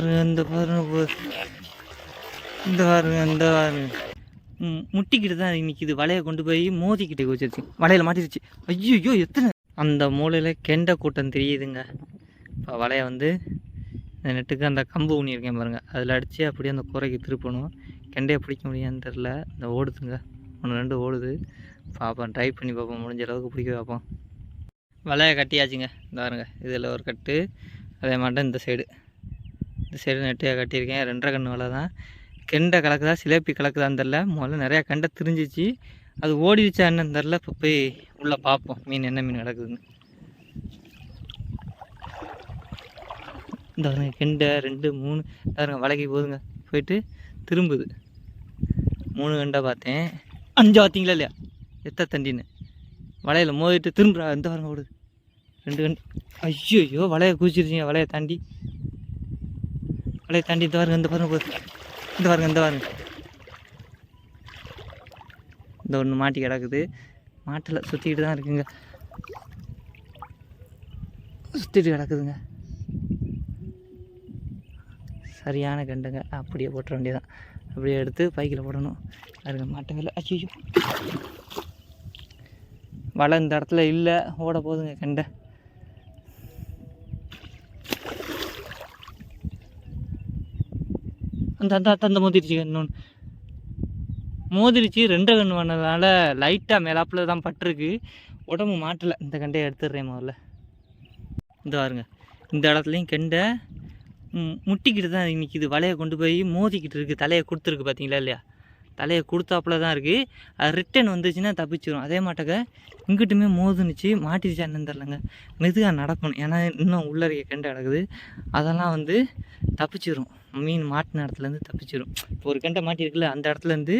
இந்த பாருங்க இந்த பாருங்க. இந்த பாருங்க முட்டிக்கிட்டு தான் நிற்கிது வலையை கொண்டு போய் மோதிக்கிட்டே வச்சிருச்சு. வலையில் மாட்டிருச்சு. ஐயோ எத்தனை? அந்த மூலையில் கெண்டை கூட்டம் தெரியுதுங்க. இப்போ வலையை வந்து இந்த நெட்டுக்கு அந்த கம்பு ஊனியிருக்கேன் பாருங்கள் அதில் அடித்து அப்படியே அந்த கூரைக்கு திருப்பணும். கெண்டையை பிடிக்க முடியாதுன்னு தெரில இந்த ஓடுதுங்க. ஒன்று ரெண்டு ஓடுது. பார்ப்போம் ட்ரை பண்ணி பார்ப்போம் முடிஞ்ச அளவுக்கு பிடிக்க பார்ப்போம் வலையை கட்டியாச்சுங்க. இந்த பாருங்க இதில் ஒரு கட்டு. அதே மாட்டம் இந்த சைடு இந்த சைடு நெட்டையாக கட்டியிருக்கேன். ரெண்டரை கன்று வலை தான். கெண்டை கலக்குதா சிலேப்பி கலக்குதான்னு தெரில முதல்ல நிறையா கெண்டை திரிஞ்சிச்சு. அது ஓடிடுச்சா என்னன்னு தெரில இப்போ போய் உள்ளே பார்ப்போம். மீன் என்ன மீன் கிடக்குதுன்னு இந்த பாருங்க கெண்டை ரெண்டு மூணு. இந்த பாருங்க வலைக்கு போகுதுங்க போயிட்டு திரும்புது. மூணு கண்டை பார்த்தேன். அஞ்சு பார்த்தீங்களா இல்லையா? எத்த தண்டின்னு. வலையில் மோதிட்டு திரும்புறா. இந்த பாருங்க ஓடுது. ரெண்டு கண்டு ஐயோ ஐயோ வலையை குதிச்சிருச்சிங்க வலையை தாண்டி. அப்படியே தாண்டி இந்த பாருங்க இந்த பாருங்க இந்த பாருங்க இந்த பாருங்க. இந்த ஒன்று மாட்டி கிடக்குது. மாட்டில் சுற்றிக்கிட்டு தான் இருக்குங்க. சுற்றிட்டு கிடக்குதுங்க. சரியான கண்டுங்க. அப்படியே போட்டுற வேண்டியதான் அப்படியே எடுத்து பைக்கில் போடணும். அதுக்கு மாட்ட வேலை ஐயோ வலை இந்த இடத்துல இல்லை. ஓட போகுதுங்க கெண்டை. அந்த அந்த அந்த- மோதிருச்சு கண்ணு மோதிருச்சு ரெண்டு கன்று பண்ணதுனால லைட்டாக மேலாப்பில் தான் பட்டிருக்கு. உடம்பு மாட்டலை. இந்த கண்டையை எடுத்துடுறேன் முதல்ல. இந்த பாருங்க. இந்த இடத்துலையும் கெண்டை முட்டிக்கிட்டு தான் நிற்கிது வலையை கொண்டு போய் மோதிக்கிட்டு இருக்குது தலையை கொடுத்துருக்கு பார்த்தீங்களா இல்லையா? தலையை கொடுத்தாப்புல தான் இருக்குது அது ரிட்டன் வந்துச்சுன்னா தப்பிச்சிடும் அதே மாட்டக்க இங்கிட்டுமே மோதுனுச்சு மாட்டிருச்சா என்னன்னு தெரிலங்க மெதுவாக நடக்கணும். ஏன்னா இன்னும் உள்ளறைய கெண்டை கிடக்குது அதெல்லாம் வந்து தப்பிச்சிடும் மீன் மாட்டின இடத்துலேருந்து தப்பிச்சிடும் இப்போ ஒரு கெண்டை மாட்டியிருக்குல்ல அந்த இடத்துலேருந்து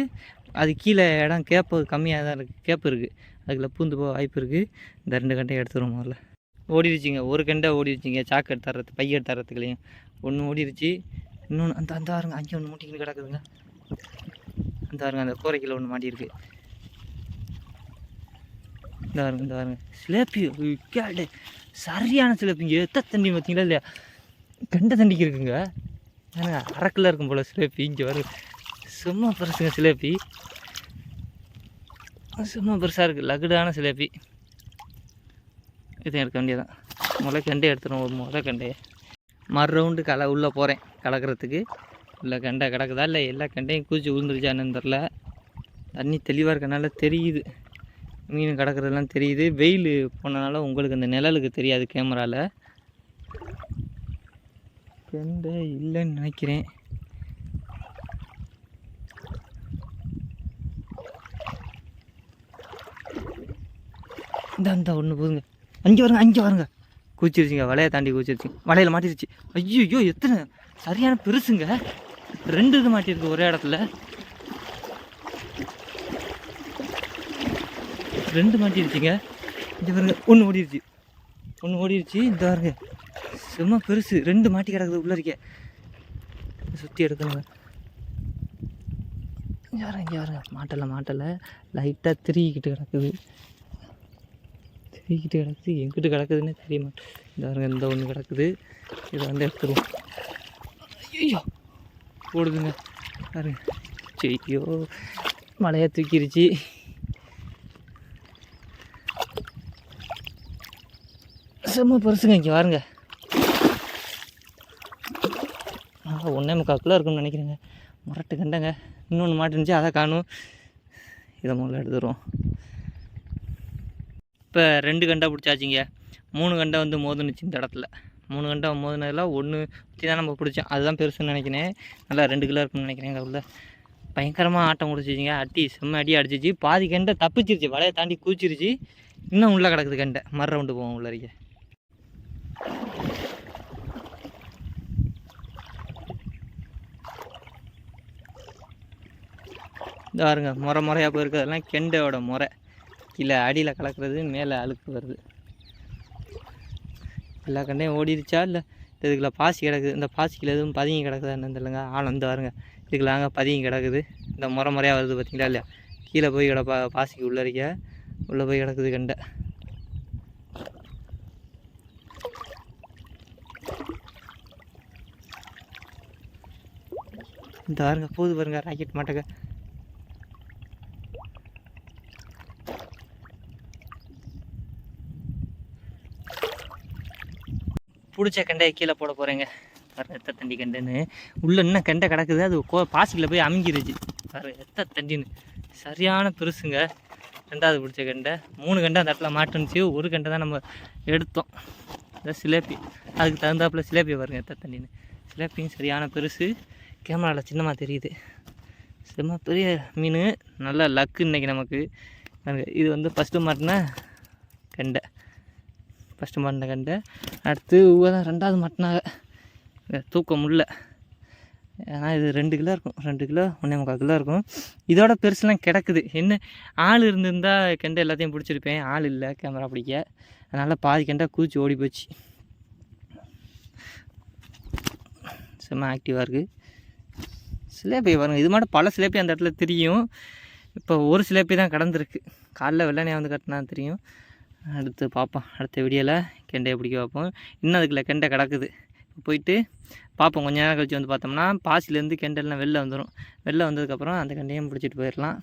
அது கீழே இடம் கேப்பு கம்மியாக தான் இருக்குது கேப்பு இருக்குது அதுக்குள்ள பூந்து போக வாய்ப்பு இருக்குது இந்த ரெண்டு கண்டையை எடுத்துருவோம் முதல்ல. ஓடிடுச்சிங்க ஒரு கெண்டை ஓடிடுச்சிங்க சாக்கு எடுத்துறது பைய எடுத்துறதுக்குலையும் ஒன்று ஓடிடுச்சு இன்னொன்று அந்த அந்த பாருங்க. அங்கே ஒன்று மூட்டிக்கிட்டு கிடக்குதுங்க. அந்த பாருங்க அந்த கோரைக்கில் ஒன்று மாட்டியிருக்கு. இந்த பாருங்க இந்த பாருங்க சிலேப்பி கேடு சரியான சிலேப்பிங்க எத்த தண்ணி பார்த்தீங்களா இல்லையா? கெண்டை தண்டிக்கு இருக்குங்க. ஏன்னா அரக்கில் இருக்கும் போல் சிலேப்பி. இங்கே வரும் சும்மா பெருசுங்க சிலேப்பி. சும்மா பெருசாக இருக்குது லகுடான சிலேப்பி. இதை எடுக்க வேண்டியதான் முளை கண்டே எடுத்துரும் ஒரு முளை மறு ரவுண்டு களை உள்ளே போகிறேன் கலக்கிறதுக்கு. இல்லை கண்டை கிடக்குதா இல்லை எல்லா கண்டையும் குதிச்சு விழுந்துருச்சான்னு தெரில. தண்ணி தெளிவாக இருக்கனால தெரியுது. மீன் கிடக்கிறதெல்லாம் தெரியுது. வெயில் போனனால உங்களுக்கு அந்த நிழலுக்கு தெரியாது கேமராவில் கெண்டை இல்லைன்னு நினைக்கிறேன். இந்த ஒன்று போதுங்க. அங்கே வருங்க அங்கே வருங்க. குச்சிருச்சுங்க வலையை தாண்டி குச்சிருச்சு வலையில் மாட்டிருச்சு. ஐயோ எத்தனை சரியான பெருசுங்க. ரெண்டு இது மாட்டியிருக்கு ஒரே இடத்துல. ரெண்டு மாட்டிருச்சுங்க இங்கே பாருங்க ஒன்று ஓடிருச்சு. ஒன்று ஓடிருச்சு இந்த பாருங்க. சும்மா பெருசு. ரெண்டு மாட்டி கிடக்குது உள்ளே இருக்கே. சுற்றி எடுக்கணுங்க. இங்கே இங்கே பாருங்க. மாட்டலை மாட்டலை. லைட்டாக திருகிக்கிட்டு கிடக்குது. திருகிக்கிட்டு கிடக்குது. எங்கிட்டு கிடக்குதுன்னு தெரிய மாட்டேன் இந்த பாருங்க இந்த ஒன்று கிடக்குது. இதை வந்து எடுத்துருவோம். ஐயோ ஓடுதுங்க. பாருங்க. ஐயோ. மழையை தூக்கிருச்சு. செம்ம பெருசுங்க இங்கே பாருங்க ஒன்றே முக்கால் கிலோ இருக்குன்னு நினைக்கிறேங்க. முரட்டு கண்டங்க. இன்னொன்று மாட்டிருந்துச்சு அதை காணும். இதை முதல்ல எடுத்துருவோம். இப்போ ரெண்டு கண்டை பிடிச்சாச்சிங்க. மூணு கண்டை வந்து மோதுனுச்சு இந்த இடத்துல. மூணு கண்டை மோதுனதில் ஒன்று பற்றி தான் நம்ம பிடிச்சோம். அதுதான் பெருசுன்னு நினைக்கிறேன். நல்லா ரெண்டு கிலோ இருக்குன்னு நினைக்கிறேன் எங்கள் உள்ள பயங்கரமாக ஆட்டம் முடிச்சிச்சிங்க அட்டி செம்ம அடி அடிச்சிச்சு. பாதி கண்டை தப்பிச்சிருச்சு. வலையை தாண்டி கூச்சிருச்சு இன்னும் உள்ளே கிடக்குது கண்டை. மறு ரவுண்டு போவோம் உள்ள வரைக்கும் இந்த பாருங்க முறை முறையாக போயிருக்கிறதெல்லாம் கெண்டையோட முறை. கீழே அடியில் கலக்கிறது மேலே அழுக்கு வருது. எல்லா கண்டையும் ஓடிடுச்சா இல்லை இதுக்குள்ள பாசி கிடக்குது இந்த பாசிக்கில் எதுவும் பதுங்கி கிடக்குதா என்னன்னு தெரியலங்க. ஆள் இந்த பாருங்க. இதுக்குள்ளாங்க பதுங்கி கிடக்குது. இந்த முறை முறையாக வருது பார்த்தீங்களா இல்லையா? கீழே போய் கிடப்பா பாசிக்கு உள்ள இருக்க. உள்ளே போய் கிடக்குது கண்டை. இந்த பாருங்க போது பாருங்க ராக்கெட் மாட்டக பிடிச்ச கண்டையை கீழே போட போகிறேங்க பாரு எத்த தண்டி கண்டுன்னு. உள்ளே இன்னும் கண்டை கிடக்குது? அது கோ பாசிக்கில் போய் அமைஞ்சிருச்சு பாரு எத்த தண்டின்னு சரியான பெருசுங்க. ரெண்டாவது பிடிச்ச கண்டை. மூணு கண்டை அந்த இடத்துல மாட்டுனுச்சு. ஒரு கண்டை தான் நம்ம எடுத்தோம். இந்த சிலேப்பி அதுக்கு தகுந்தாப்புல சிலேப்பி பாருங்க எத்த தண்டின்னு சிலேப்பியும் சரியான பெருசு. கேமராவில் சின்னமாக தெரியுது. செம்ம பெரிய மீன். நல்ல லக்கு இன்றைக்கி நமக்கு. இது வந்து ஃபஸ்ட்டு மாட்டின கண்டை. ஃபஸ்ட்டு மாட்டின கண்டை அடுத்து தான் ரெண்டாவது மாட்டினாங்க தூக்க முடில ஏன்னா இது ரெண்டு கிலோ இருக்கும். ரெண்டு கிலோ ஒன்றே முக்கால் கிலோ இருக்கும். இதோட பெருசுலாம் கிடக்குது. என்ன ஆள் இருந்திருந்தா கெண்டை எல்லாத்தையும் பிடிச்சிருப்பேன். ஆள் இல்லை கேமரா பிடிக்க அதனால் பாதி கெண்டை குதிச்சு ஓடி போச்சு. செம்ம ஆக்டிவாக இருக்குது சிலேப்பி பாருங்கள் இது மட்டும் பல சிலேப்பி அந்த இடத்துல தெரியும். இப்போ ஒரு சிலேப்பி தான் கடந்திருக்கு. காலைல வெள்ளனையாக வந்து கட்டினா தெரியும். அடுத்து பார்ப்போம். அடுத்த வீடியோவில் கெண்டையை பிடிக்க பார்ப்போம் இன்னும் அதுக்குள்ள கெண்டை கிடக்குது. போயிட்டு பார்ப்போம். கொஞ்ச நேரம் கழிச்சு வந்து பார்த்தோம்னா பாசிலேருந்து கெண்டெல்லாம் வெளில வந்துடும் வெளில வந்ததுக்கப்புறம் அந்த கெண்டையும் பிடிச்சிட்டு போயிடலாம்